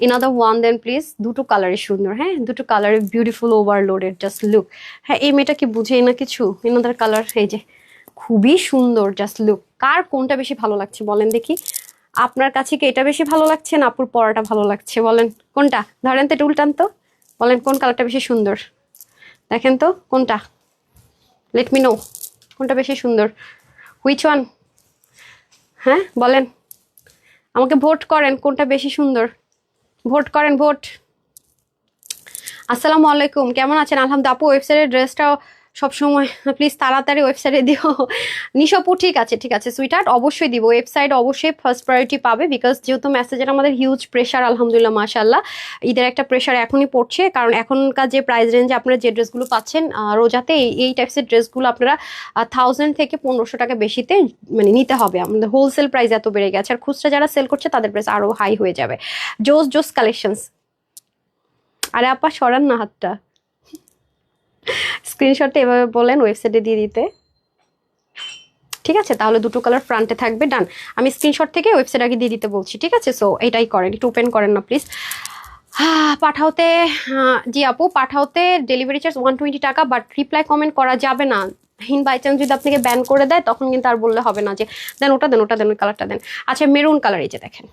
another one then please দুটো কালারে সুন্দর হ্যাঁ। দুটো কালারে বিউটিফুল ওভারলোডেড জাস্ট লুক হ্যাঁ এই মেয়েটা কি বুঝেই না কিছু? ইনাদার কালার এই যে। খুবই সুন্দর জাস্ট লুক কার কোনটা বেশি ভালো লাগছে বলেন দেখি? আপনার কাছে কি এটা বেশি ভালো লাগছে না আপুর পরাটা ভালো লাগছে বলেন? কোনটা? ধরেন তো এটা উল্টান তো। বলেন কোন কালারটা বেশি সুন্দর? দেখেন তো, কোনটা? লেট মি নো কোনটা বেশি সুন্দর? হুইচ ওয়ান হ্যাঁ বলেন। আমাকে ভোট করেন কোনটা বেশি সুন্দর। ভোট করেন ভোট আসসালামু আলাইকুম, কেমন আছেন? আলহামদুলিল্লাহ, আপু ওয়েবসাইটের ড্রেসটাও সবসময় প্লিজ তাড়াতাড়ি ওয়েবসাইটে দিও। নিশপু, ঠিক আছে ঠিক আছে সুইটার্ট অবশ্যই দিব। ওয়েবসাইট অবশ্যই ফার্স্ট প্রায়োরিটি পাবে বিকজ যেহেতু মেসেজের আমাদের হিউজ প্রেশার আলহামদুলিল্লাহ মাশাল্লাহ ঈদের একটা প্রেশার এখনই পড়ছে, কারণ এখনকার যে প্রাইস রেঞ্জে আপনারা যে ড্রেসগুলো পাচ্ছেন রোজাতে এই টাইপসের ড্রেসগুলো আপনারা থাউজেন্ড থেকে পনেরোশো টাকা বেশিতে মানে নিতে হবে। আমাদের হোলসেল প্রাইস এত বেড়ে গেছে, আর খুচরা যারা সেল করছে, তাদের প্রাইস আরও হাই হয়ে যাবে। জোস জোস কালেকশনস আরে আপা, সরান না হাতটা। স্ক্রিনশটটা এভাবে বলেন ওয়েবসাইটে দিয়ে দিতে। ঠিক আছে? তাহলে দুটো কালার ফ্রন্টে থাকবে, ডান। আমি স্ক্রিনশট থেকে ওয়েবসাইট আগে দিয়ে দিতে বলছি, ঠিক আছে? সো এটাই করেন, একটু ওপেন করেন না প্লিজ পাঠাওতে জি আপু, পাঠাওতে ডেলিভারি চার্জ ওয়ান টোয়েন্টি টাকা বাট রিপ্লাই কমেন্ট করা যাবে না। হিন বাই চান্স যদি আপনাকে ব্যান করে দেয়, তখন কিন্তু আর বললে হবে না যে, দেন ওটা দেন ওটা, দেন ওই কালারটা দেন। আচ্ছা মেরুন কালার এই যে দেখেন।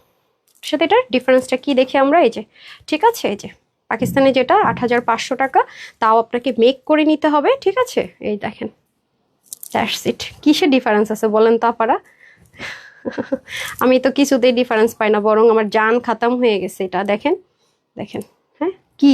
সাথে এটার ডিফারেন্সটা কী দেখি আমরা? এই যে, ঠিক আছে? এই যে পাকিস্তানে যেটা আট হাজার পাঁচশো টাকা, তাও আপনাকে মেক করে নিতে হবে, ঠিক আছে? এই দেখেন দ্যাটস ইট কিসের ডিফারেন্স আছে বলেন তো আপারা আমি তো কিছুতেই ডিফারেন্স পাই না, বরং আমার জান খাতাম হয়ে গেছে এটা, দেখেন? দেখেন হ্যাঁ? কি?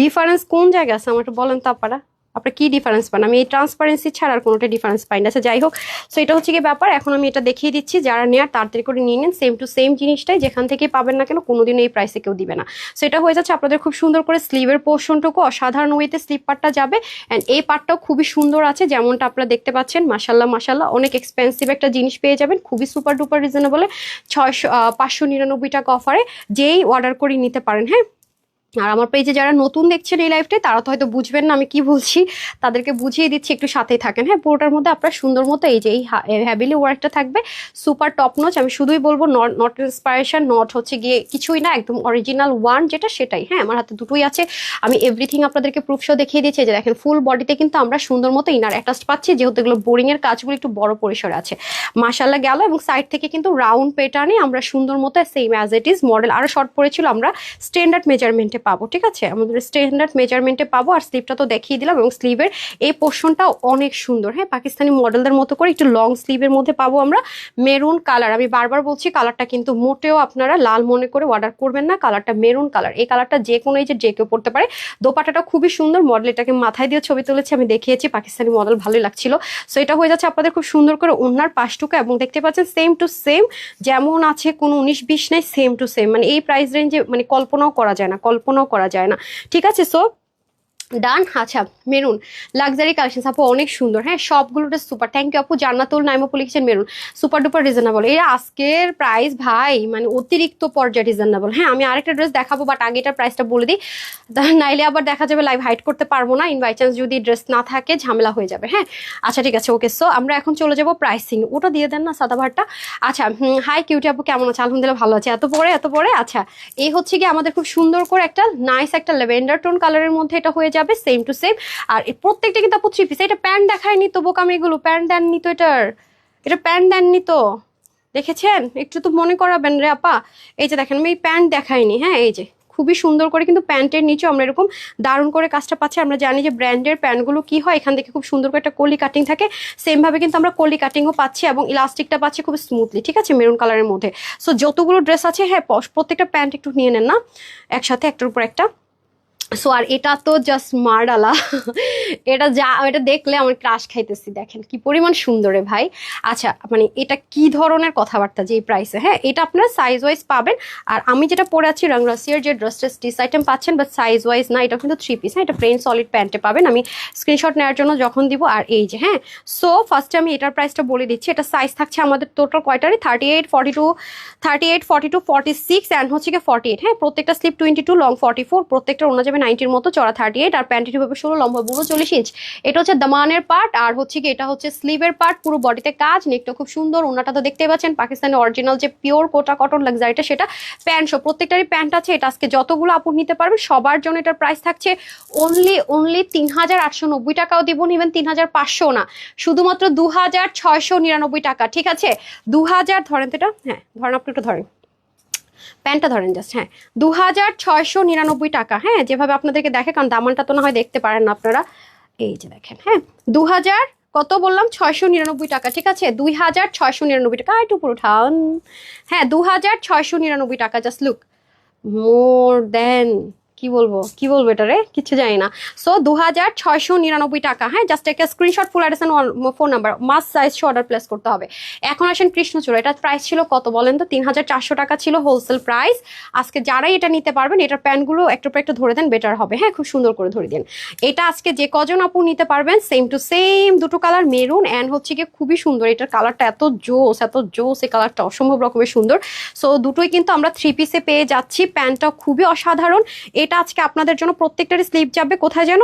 ডিফারেন্স কোন জায়গায় আছে আমার বলেন তো আপারা আপনার কি ডিফারেন্স পান? আমি এই ট্রান্সপারেন্সি ছাড়া আর কোনোটা ডিফারেন্স পাই না। আচ্ছা যাই হোক। সো এটা হচ্ছে কি ব্যাপার। এখন আমি এটা দেখিয়ে দিচ্ছি। যারা নেয়ার তাড়াতাড়ি করে নিয়ে নেন। সেম টু সেম জিনিসটাই যেখান থেকে পাবেন না কেন কোনোদিন এই প্রাইসে কেউ দিবে না। সো এটা হয়ে যাচ্ছে আপনাদের খুব সুন্দর করে স্লিভের পোর্শনটুকু অসাধারণ ওয়েতে স্লিভ পার্টটা যাবে। অ্যান্ড এই পার্টটাও খুবই সুন্দর আছে। যেমনটা আপনারা দেখতে পাচ্ছেন মাসাল্লাহ মাসাল্লাহ অনেক এক্সপেন্সিভ একটা জিনিস পেয়ে যাবেন। খুবই সুপার ডুপার রিজনেবলে ছয়শো পাঁচশো নিরানব্বই টাকা অফারে যেই অর্ডার করে নিতে পারেন হ্যাঁ? আর আমার পেজে যারা নতুন দেখছেন এই লাইফটাই তারা তো হয়তো বুঝবেন না আমি কি বলছি। তাদেরকে বুঝিয়ে দিচ্ছি, একটু সাথেই থাকেন। হ্যাঁ পুরোটার মধ্যে আপনার সুন্দর মতো এই যে এই হ্যাবিলি ওয়ার্কটা থাকবে। সুপার টপ নচ আমি শুধুই বলব নট ইন্সপায়ারেশন নট হচ্ছে গিয়ে কিছুই না, একদম অরিজিনাল ওয়ান যেটা সেটাই। হ্যাঁ আমার হাতে দুটোই আছে। আমি এভরিথিং আপনাদেরকে প্রুফ শো দেখিয়ে দিচ্ছি যে দেখেন ফুল বডিতে কিন্তু আমরা সুন্দর মতো ইনার অ্যাটাচ পাচ্ছি, যেহেতু এগুলো বোরিংয়ের কাজগুলো একটু বড় পরিসরে আছে। মাসাল্লাহ গেল এবং সাইড থেকে কিন্তু রাউন্ড প্যাটার্নে আমরা সুন্দর মতো same as it is model আরও শর্ট পড়েছিল আমরা স্ট্যান্ডার্ড মেজারমেন্টে পাবো, ঠিক আছে? আমাদের স্ট্যান্ডার্ড মেজারমেন্টে পাবো, আর স্লিভটা তো দেখিয়ে দিলাম এবং স্লিভের এই পোর্শনটাও অনেক সুন্দর। হ্যাঁ পাকিস্তানি মডেলদের মতো করে একটু লং স্লিভের মধ্যে পাবো আমরা মেরুন কালার আমি বারবার বলছি কালারটা কিন্তু মোটেও আপনারা লাল মনে করে অর্ডার করবেন না কালারটা মেরুন কালার এই কালারটা যে কোনো এই যে যে কেউ পড়তে পারে দোপাটাটা খুবই সুন্দর মডেল এটাকে মাথায় দিয়ে ছবি তুলেছি, আমি দেখিয়েছি, পাকিস্তানি মডেল ভালোই লাগছিল। সো এটা হয়ে যাচ্ছে আপনাদের খুব সুন্দর করে ওনার পাশটুকু এবং দেখতে পাচ্ছেন সেম টু সেম যেমন আছে কোনো উনিশ বিশ নেই সেম টু সেম মানে এই প্রাইস রেঞ্জে মানে কল্পনাও করা যায় না কল্পনাও করা যায় না। ঠিক আছে সো ডান আচ্ছা মেরুন। লাক্সারি কালেকশন আপু, অনেক সুন্দর। হ্যাঁ সবগুলোটা সুপার থ্যাংক ইউ আপু, জান্নাতুল নাইমো লিখেছেন মেরুন। সুপার ডুপার রিজনেবল এই আজকের প্রাইস ভাই মানে অতিরিক্ত পর্যায়ে রিজনেবল হ্যাঁ আমি আরেকটা ড্রেস দেখাবো বাট আগেটার প্রাইসটা বলে দিই। নাইলে আবার দেখা যাবে লাইভ হাইট করতে পারব না। ইন বাই চান্স যদি ড্রেস না থাকে, ঝামেলা হয়ে যাবে। হ্যাঁ আচ্ছা ঠিক আছে ওকে সো আমরা এখন চলে যাব প্রাইসিং ওটা দিয়ে দেন না, সাদা ভাতটা আচ্ছা হাই কিউটি আপু, কেমন আছে? আলহামদুলিল্লাহ ভালো আছে। এত পরে এত পরে? আচ্ছা এই হচ্ছে কি আমাদের খুব সুন্দর করে একটা নাইস একটা লেভেন্ডার টোন কালারের মধ্যে এটা হয়ে যাবে সেম টু সেম আর প্রত্যেকটা কিন্তু থ্রি পিস এটা প্যান্ট দেখায়নি তো বোকামি এগুলো প্যান্ট দেননি তো এটার। এটা প্যান্ট দেননি তো। দেখেছেন? একটু তো মনে করাবেন রে আপা। এই যে দেখেন, আমি এই প্যান্ট দেখাইনি হ্যাঁ এই যে। খুবই সুন্দর করে কিন্তু প্যান্টের নিচে আমরা এরকম দারুণ করে কাজটা পাচ্ছি। আমরা জানি যে ব্র্যান্ডের প্যান্টগুলো কি হয়, এখান থেকে খুব সুন্দর করে একটা কলি কাটিং থাকে। সেমভাবে কিন্তু আমরা কলি কাটিংও পাচ্ছি এবং ইলাস্টিকটা পাচ্ছি খুব স্মুথলি ঠিক আছে? মেরুন কালারের মধ্যে। সো যতগুলো ড্রেস আছে হ্যাঁ প্রত্যেকটা প্যান্ট একটু নিয়ে নেন না। একসাথে, একটার উপর একটা। সো আর এটা তো জাস্ট মারডালা। এটা যা, এটা দেখলে আমার ক্রাশ খাইতেছি, দেখেন কি পরিমাণ সুন্দর ভাই। আচ্ছা মানে এটা কি ধরনের কথাবার্তা যে এই প্রাইসে হ্যাঁ? এটা আপনারা সাইজ ওয়াইজ পাবেন। আর আমি যেটা পরে আছি রংরাসিয়ার যে ড্রেসটা স্টিচ আইটেম পাচ্ছেন বাট সাইজ ওয়াইজ না, এটা কিন্তু থ্রি পিস হ্যাঁ? এটা প্লেন সলিড প্যান্টে পাবেন। আমি স্ক্রিনশট নেওয়ার জন্য যখন দিব, আর এই যে হ্যাঁ? সো ফার্স্টে আমি এটার প্রাইসটা বলে দিচ্ছি। এটা সাইজ থাকছে আমাদের total কয়টারই? Thirty eight forty two thirty eight forty two forty six and হচ্ছে গিয়ে ফর্টি এইট হ্যাঁ? প্রত্যেকটা slip twenty two long forty four প্রত্যেকটা ওনা যাবে নাইনটির মতো, চড়া থার্টি এইট আর প্যান্টের হবে ষোলো, লম্বা বুড়ো চল্লিশ ইঞ্চ এটা হচ্ছে দামানের পার্ট আর হচ্ছে কি এটা হচ্ছে স্লিভের পার্ট পুরো বডিতে কাজ নেকটা খুব সুন্দর ওনাটা তো দেখতে পাচ্ছেন পাকিস্তানের অরিজিনাল যে পিওর কোটা কটন লাক্সারিটা সেটা প্যান্ট সব প্রত্যেকটারই প্যান্ট আছে, এটা আজকে যতগুলো আপু নিতে পারবেন সবার জন্য এটার প্রাইস থাকছে অনলি অনলি তিন হাজার আটশো নব্বই টাকাও দিব ইভেন তিন হাজার পাঁচশো না। শুধুমাত্র দু হাজার ছয়শো নিরানব্বই টাকা, ঠিক আছে? দু হাজার ধরেন তো এটা হ্যাঁ ধরেন আপনি একটু ধরেন। প্যান্টটা ধরেন জাস্ট হ্যাঁ। দু হাজার ছয়শো নিরানব্বই টাকা হ্যাঁ যেভাবে আপনাদেরকে দেখে, কারণ দামানটা তো না হয় দেখতে পারেন না আপনারা। এই যে দেখেন হ্যাঁ দু হাজার কত বললাম? ছয়শো নিরানব্বই টাকা, ঠিক আছে? দুই হাজার ছয়শো নিরানব্বই টাকা, একটু পুরো ঠান হ্যাঁ দু হাজার ছয়শো নিরানব্বই টাকা জাস্ট লুক মোর দেন কি বলব? কি বলব এটা রে কিছু জানি না। সো দু হাজার ছয়শো নিরানব্বই টাকা। হ্যাঁ জাস্ট একটা screenshot full address phone number মাস সাইজ অর্ডার প্লেস করতে হবে। এখন আসেন কৃষ্ণচূড়া। এটার প্রাইস ছিল কত বলেন তো? তিন হাজার চারশো টাকা ছিল হোলসেল প্রাইস আজকে যারাই এটা নিতে পারবেন, এটার প্যান্টগুলো একটু পর একটু ধরে দেন বেটার হবে। হ্যাঁ খুব সুন্দর করে ধরে দিন। এটা আজকে যে কজন আপু নিতে পারবেন সেম টু সেম দুটো কালার মেরুন অ্যান্ড হচ্ছে গিয়ে খুবই সুন্দর। এটার কালারটা এত জোস এত জোস, এই কালারটা অসম্ভব রকমের সুন্দর। সো দুটোই কিন্তু আমরা থ্রি পিসে পেয়ে যাচ্ছি। প্যান্টটা খুবই অসাধারণ। এটা আজকে আপনাদের জন্য প্রত্যেকটারই স্লিপ যাবে। কোথায় যেন?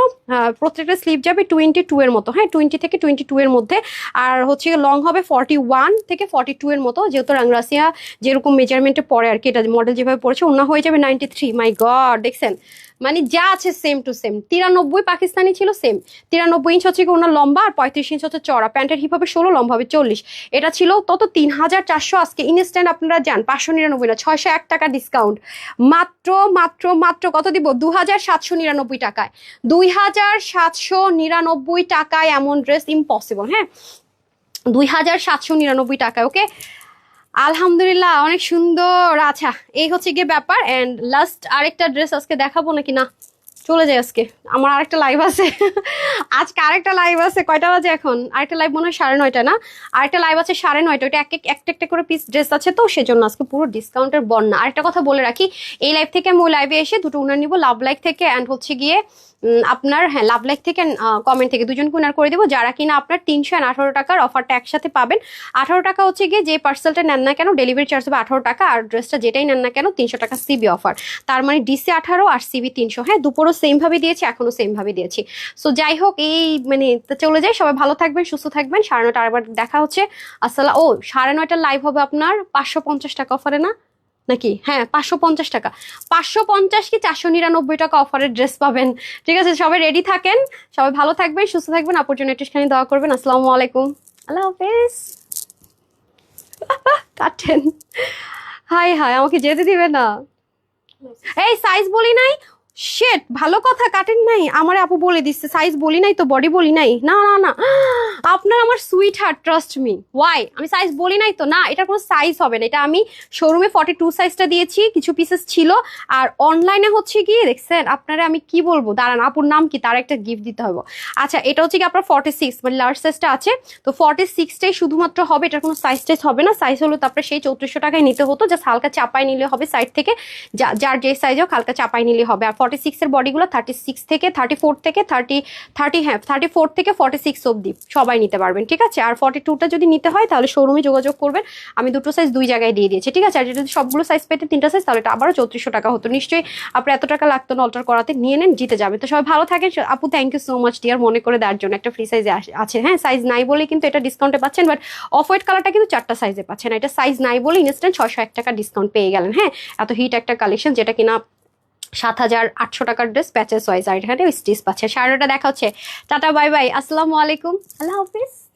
প্রত্যেকটা স্লিপ যাবে টোয়েন্টি টু এর মতো। হ্যাঁ টোয়েন্টি থেকে টোয়েন্টি টু এর মধ্যে। আর হচ্ছে লং হবে ফর্টি ওয়ান থেকে ফর্টি টু এর মতো, যেহেতু রাংরাসিয়া যেরকম মেজারমেন্টে পড়ে আর কি, এটা মডেল যেভাবে পড়েছে অন্য হয়ে যাবে নাইনটি থ্রি মাই গড দেখছেন? মানে যা আছে সেম টু সেম তিরানব্বই পাকিস্তানি ছিল সেম তিরানব্বই ইঞ্চ হচ্ছে ওনার লম্বা আর পঁয়ত্রিশ ইঞ্চ হচ্ছে চড়া প্যান্টের হিপ হবে ষোলো লম্বা হবে চল্লিশ। এটা ছিল তত তিন হাজার চারশো আজকে ইনস্ট্যান্ট আপনারা যান। পাঁচশো নিরানব্বই না, ছয়শো এক টাকা ডিসকাউন্ট মাত্র মাত্র মাত্র কত দিব দু হাজার সাতশো নিরানব্বই টাকায়। দুই হাজার সাতশো নিরানব্বই টাকায় এমন ড্রেস ইম্পসিবল হ্যাঁ? দুই হাজার সাতশো নিরানব্বই টাকায় ওকে আলহামদুলিল্লাহ, অনেক সুন্দর। আচ্ছা এই হচ্ছে গিয়ে ব্যাপার। অ্যান্ড লাস্ট আরেকটা ড্রেস আজকে দেখাবো নাকি? না। চলে যাই আজকে। আমার আরেকটা লাইভ আছে। আজকে আরেকটা লাইভ আছে। কয়টা বাজে এখন? আরেকটা লাইভ মনে হয় সাড়ে নয়টা না? আরেকটা লাইভ আছে সাড়ে নয়টা। ওইটা এক এক একটা একটা করে পিস ড্রেস আছে তো, সেজন্য আজকে পুরো ডিসকাউন্টের বন্যা। আরেকটা কথা বলে রাখি, এই লাইভ থেকে আমি ওই লাইভে এসে দুটো উনার নিব লাভ লাইক থেকে অ্যান্ড হচ্ছে গিয়ে আপনার হ্যাঁ লাভ লাইক থেকে কমেন্ট থেকে দুজনকে উনার করে দেবো। যারা কিনা আপনার তিনশো অ্যান্ড আঠারো টাকার অফারটা একসাথে পাবেন। আঠারো টাকা হচ্ছে গিয়ে যে পার্সেলটা নেন না কেন ডেলিভারি চার্জ হবে আঠারো টাকা আর ড্রেসটা যেটাই নেন না কেন, তিনশো টাকা সিবি অফার তার মানে ডিসি আঠারো আর সিবি তিনশো। হ্যাঁ দুপুরও সেমভাবে দিয়েছি, এখনও সেমভাবে দিয়েছি। সো যাই হোক, এই মানে চলে যাই। সবাই ভালো থাকবেন, সুস্থ থাকবেন। সাড়ে নয়টা আরেকবার দেখা হচ্ছে। আসসালাম ও, সাড়ে নয়টা লাইভ হবে আপনার পাঁচশো পঞ্চাশ টাকা অফারে না? নাকি? হ্যাঁ পাঁচশো পঞ্চাশ টাকা। পাঁচশো পঞ্চাশ কি চারশো নিরানব্বই টাকা অফারের ড্রেস পাবেন। ঠিক আছে, সবাই রেডি থাকেন। সবাই ভালো থাকবেন, সুস্থ থাকবেন। আপুর জন্য একটুখানি দোয়া করবেন। আসসালামু আলাইকুম। আল্লাহ হাফেজ। কাটেন। হাই হাই, আমাকে যেতে দিবে না। এই সাইজ বলি নাই শেট ভালো কথা কাটেন নাই। আমার আপু বলে দিচ্ছে সাইজ বলি নাই তো বডি বলি নাই। না না না। আপনার আমার sweet heart trust me why আমি সাইজ বলি নাই তো? না, এটা কোনো সাইজ হবে না। এটা আমি শোরুমে ফর্টি টু সাইজটা দিয়েছি, কিছু পিসেস ছিল। আর অনলাইনে হচ্ছে কি, দেখছেন, আপনারা আমি কি বলব? দাঁড়ান, আপুর নাম কি? তার একটা গিফট দিতে হবে আচ্ছা এটা হচ্ছে কি আপনার ফর্টি সিক্স মানে লার্জ সাইজটা আছে। তো ফর্টি সিক্সটাই শুধুমাত্র হবে এটার কোনো সাইজ টাইজ হবে না। সাইজ হলো তারপরে সেই চৌত্রিশশো টাকায় নিতে হতো। যা হালকা চাপাই নিলে হবে সাইড থেকে। যার যে সাইজ হোক, হালকা চাপাই নিলে হবে। আর ফর্টি সিক্সের বডিগুলো থার্টি সিক্স থেকে থার্টি ফোর থেকে থার্টি থার্টি হ্যাঁ থার্টি ফোর থেকে ফর্টি সিক্স অব্দি সবাই নিতে পারবেন, ঠিক আছে? আর ফর্টি টুটা যদি নিতে হয়, তাহলে শোরুমে যোগাযোগ করবেন। আমি দুটো সাইজ দুই জায়গায় দিয়ে দিয়েছি, ঠিক আছে? আর যদি সবগুলো সাইজ পেতে তিনটা সাইজ তাহলে এটা আবারও চৌত্রিশশো টাকা হতো। নিশ্চয়ই আপনার এত টাকা লাগতো না অল্টার করাতে, নিয়ে নেন, জিতে যাবে। তো সবাই ভালো থাকেন আপু thank you so much dear মনে করে দেওয়ার জন্য। একটা ফ্রি সাইজে আছে হ্যাঁ? সাইজ নাই বলে কিন্তু এটা ডিসকাউন্টে পাচ্ছেন বাট অফ হোয়াইট কালারটা কিন্তু চারটা সাইজে পাচ্ছেন। এটা সাইজ নাই বলে ইনস্ট্যান্ট ছয়শো এক টাকা ডিসকাউন্ট পেয়ে গেলেন হ্যাঁ? এত হিট একটা কালেকশন যেটা কিনা সাত হাজার আটশো টাকার ড্রেস প্যাচেস ওয়াইজ আর এখানে স্টিচ পাচ্ছে। সাড়ে দেখা হচ্ছে টাটা বাই বাই আসসালামু আলাইকুম। আল্লাহ হাফিজ।